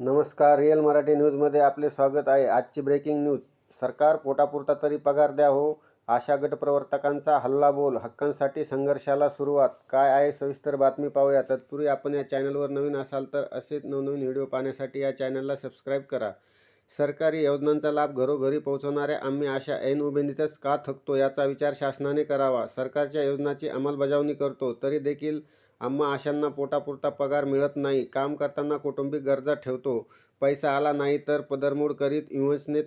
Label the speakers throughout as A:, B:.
A: नमस्कार रिअल मराठी न्यूजमध्ये आपले स्वागत आहे. आजची ब्रेकिंग न्यूज. सरकार पोटापुरता तरी पगार द्या हो आशा गटप्रवर्तकांचा हल्लाबोल हक्कांसाठी संघर्षाला सुरुवात. काय आहे सविस्तर बातमी पाहूया. तत्पूर्वी आपण या चॅनलवर नवीन असाल तर असेच नवनवीन व्हिडिओ पाहण्यासाठी या चॅनलला सबस्क्राईब करा. सरकारी योजनांचा लाभ घरोघरी पोहोचवणाऱ्या आम्ही आशा ऐन उमेदीतच का थकतो याचा विचार शासनाने करावा. सरकारच्या योजनाची अंमलबजावणी करतो तरी देखील आम्हा आशांना पोटापुरता पगार मिळत नाही. काम करताना कौटुंबिक गरजा ठेवतो. पैसा आला नाही तर पदरमोड करीत युवसनेत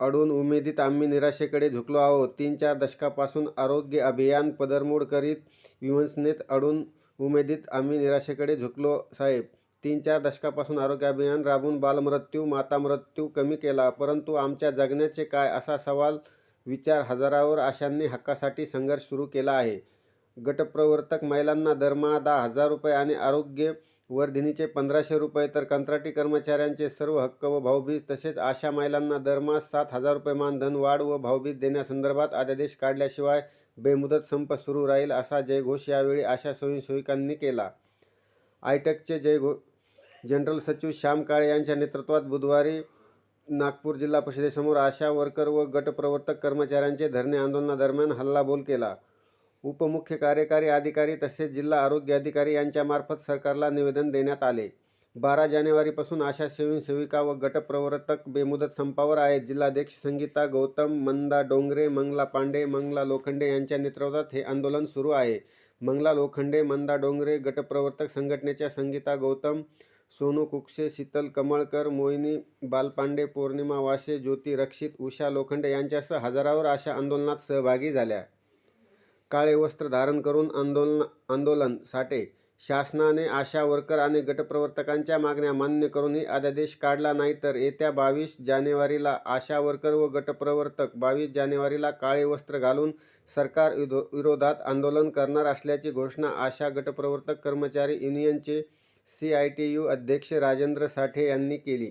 A: अडून उमेदीत आम्ही निराशेकडे झुकलो आहोत. तीन चार दशकापासून आरोग्य अभियान पदरमोड करीत विवंचनेत अडून उमेदीत आम्ही निराशेकडे झुकलो साहेब. तीन चार दशकापासून आरोग्य अभियान राबून बालमृत्यू माता मृत्यू कमी केला परंतु आमच्या जगण्याचे काय असा सवाल विचार हजारावर आशांनी हक्कासाठी संघर्ष सुरू केला आहे. गटप्रवर्तक महिलांना दरमहा दहा हजार रुपये आणि आरोग्य वर्धिनीचे पंधराशे रुपये तर कंत्राटी कर्मचाऱ्यांचे सर्व हक्क व भाऊबीज तसेच आशा महिलांना दरमहा सात हजार रुपये मानधन वाढ व भाऊबीज देण्यासंदर्भात अध्यादेश काढल्याशिवाय बेमुदत संप सुरू राहील असा जयघोष यावेळी आशा स्वयंसेविकांनी केला. आयटेकचे जयघो जनरल सचिव श्याम काळे यांच्या नेतृत्वात बुधवारी नागपूर जिल्हा परिषदेसमोर आशा वर्कर व गटप्रवर्तक कर्मचाऱ्यांचे धरणे आंदोलनादरम्यान हल्लाबोल केला. उपमुख्य कार्यकारी अधिकारी तसेच जिल्हा आरोग्य अधिकारी यांच्यामार्फत सरकारला निवेदन देण्यात आले. बारा जानेवारीपासून आशा स्वयंसेविका व गटप्रवर्तक बेमुदत संपावर आहेत. जिल्हाध्यक्ष संगीता गौतम मंदा डोंगरे मंगला पांडे मंगला लोखंडे यांच्या नेतृत्वात हे आंदोलन सुरू आहे. मंगला लोखंडे मंदा डोंगरे गटप्रवर्तक संघटनेच्या संगीता गौतम सोनू कुक्षे शीतल कमळकर मोहिनी बालपांडे पौर्णिमा वाशे ज्योती रक्षित उषा लोखंडे यांच्यासह हजारावर आशा आंदोलनात सहभागी झाल्या. काळे वस्त्र धारण करून आंदोलन आंदोलन साठे. शासनाने आशा वर्कर आणि गटप्रवर्तकांच्या मागण्या मान्य करूनही अध्यादेश काढला नाही तर येत्या बावीस जानेवारीला आशा वर्कर व गटप्रवर्तक बावीस जानेवारीला काळे वस्त्र घालून सरकार विरोधात आंदोलन करणार असल्याची घोषणा आशा गटप्रवर्तक कर्मचारी युनियनचे सी आय टी यू अध्यक्ष राजेंद्र साठे यांनी केली.